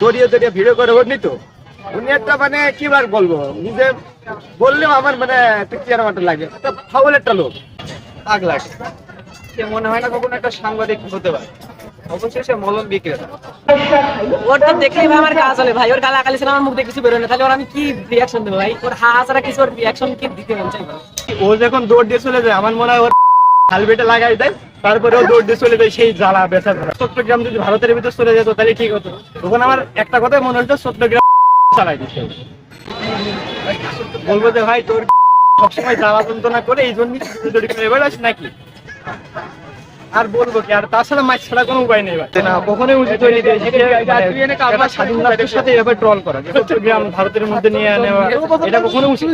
দড়িয়ে দড়িয়ে video করে উনি তো। উনি একটা মানে কি বার বলব নিজে বললেও আমার মানে পিকচার আমার লাগে। একটা ফাউল একটা লোক। আগ লাগে। সে মনে হয় না কখনো একটা সাংবাদিক হতে পারে। অবশ্যই সে মলম বিক্রেতা। ওর তো দেখলেই ভাই আমার চলে ভাই। ওর গালা গালি আমার মুখ কিছু বেরোয় না। তাহলে ওর আমি কি রিয়াকশন দেবো ভাই? ওর হা ছাড়া কিছু ওর রিয়াকশন কি দিতে মন চাই ও যখন দৌড় দিয়ে চলে যায় আমার মনে হয় ওর হালবেটে লাগাই দেয় তারপরে দৌড় দিয়ে চলে যায় সেই জ্বালা বেচা ধরা। চট্টগ্রাম যদি ভারতের ভিতরে চলে যেত, তাহলে ঠিক হতো। তখন আমার একটা কথাই মনে হতো, চট্টগ্রাম চালাই দিচ্ছে বলব যে ভাই, তোর সবসময় জ্বালা যন্ত্রণা করে, এই জন্য নাকি? আর বলব কি আর তাছাড়া মাছ ছাড়া কোনো উপায় নেই ভাই। না কখনোই উচিত হয়নি যে মানে একটা স্বাধীন রাষ্ট্রের সাথে এভাবে ট্রল করা চট্টগ্রাম ভারতের মধ্যে নিয়ে নেওয়া এটা কখনো উচিত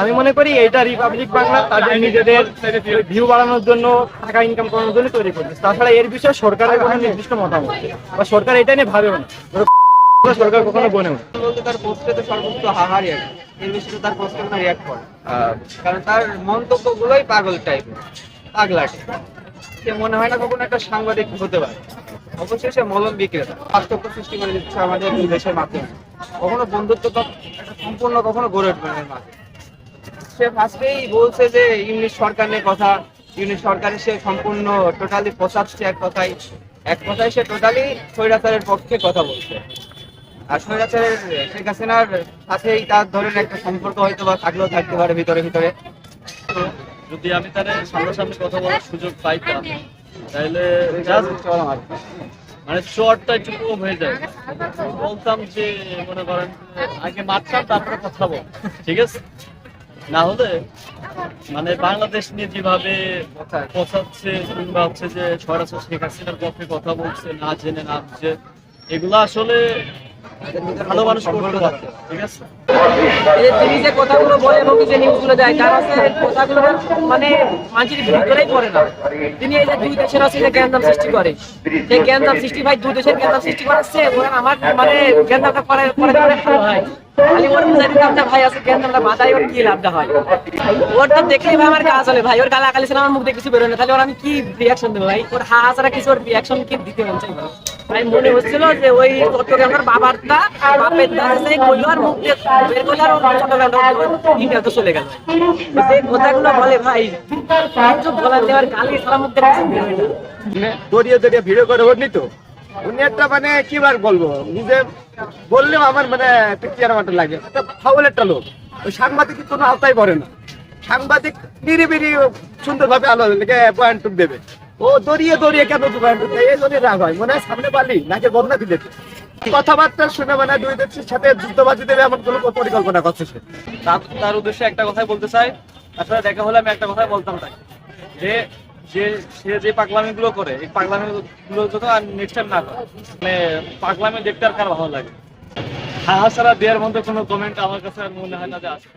আমি মনে করি এটা রিপাবলিক বাংলা তাদের নিজেদের ভিউ বাড়ানোর জন্য টাকা ইনকাম করানোর জন্য তৈরি করছে। তাছাড়া এর বিষয়ে সরকারের কোনো নির্দিষ্ট মতামত বা সরকার এটা নিয়ে ভাবেও না। সরকার কখনো বনেও তার পোস্টে তো সর্বোচ্চ হাহারি। এর। বেশি তার পোস্টে রিয়াক্ট করে কারণ তার মন্তব্যগুলোই পাগল টাইপের পাগলাটে। সে মনে হয় না কখনো একটা সাংবাদিক হতে পারে। অবশ্যই সে মলম বিক্রেতা, পার্থক্য সৃষ্টি করে দিচ্ছে আমাদের দুই দেশের মাধ্যমে। কখনো বন্ধুত্ব সম্পূর্ণ কখনো গড়ে উঠবে না সে ফার্স্টেই বলছে যে ইংলিশ সরকার নিয়ে কথা ইংলিশ সরকারের সে সম্পূর্ণ টোটালি পোষাচ্ছে এক কথায় এক কথায় সে টোটালি স্বৈরাচারের পক্ষে কথা বলছে। আর স্বৈরাচারের শেখ হাসিনার সাথেই তার ধরেন একটা সম্পর্ক হয়তো বা থাকলেও থাকতে পারে ভিতরে ভিতরে। যদি আমি তার সামনাসামনি কথা বলার সুযোগ পাইতাম, তাহলে মানে চটটা একটু কম হয়ে যায়। বলতাম যে, মনে করেন, আগে মারতাম, তারপরে কথা বল ঠিক আছে? না হলে মানে বাংলাদেশ নিয়ে যেভাবে পচাচ্ছে, কিংবা হচ্ছে যে সরাসরি শেখ হাসিনার পক্ষে কথা বলছে, না জেনে না বুঝে, এগুলো আসলে ভালো মানুষ করতে ঠিক আছে? তিনি যে কথাগুলো বলে এবং যে নিউজগুলো দেয়, তার আছে কথাগুলো মানে মানুষের ভিতরেই না। তিনি এই যে দুই দেশের আছে যে সৃষ্টি করে সৃষ্টি ভাই দুই দেশের সৃষ্টি করাচ্ছে ওরা আমার মানে করে করে করে হয়। ওর কি লাভটা হয়? ওর তো ভাই আমার ভাই, ওর আমার মুখ দিয়ে কিছু বেরোয় না। তাহলে ওর আমি কি রিয়াকশন দেবো ভাই? ওর হা কিছু ওর রিয়াকশন কি দিতে মন ভাই মনে হচ্ছিল যে ওই চট্টগ্রামের বাবারটা বাপের সেই মুখ চট্টগ্রামটা ইন্ডিয়াতে চলে গেল। যে কথাগুলো বলে ভাই বলার দেওয়ার গালি সারা দড়িয়ে দড়িয়ে করে উনি তো? একটা মানে কি বার বলব? নিজে বললেও আমার মানে পিকচার আমার লাগে। একটা ফাউল একটা লোক। ওই সাংবাদিক কোনো আওতায় পড়ে না। সাংবাদিক নিরিবিরি সুন্দরভাবে আলো পয়েন্ট দেবে। ও দড়িয়ে দড়িয়ে কেন এই রাগ হয়। মনে হয় সামনে পালি নাকি বদনা দিলে। কথাবার্তা শুনে মানে তার উদ্দেশ্যে দেখা হলে আমি একটা কথাই বলতাম যে যে, সে যে করে, এই আর না মানে পাগলামি দেখতে আর কার ভালো লাগে হাহা সারা দেওয়ার মধ্যে কোনো কমেন্ট আমার কাছে মনে হয় না যে আসে।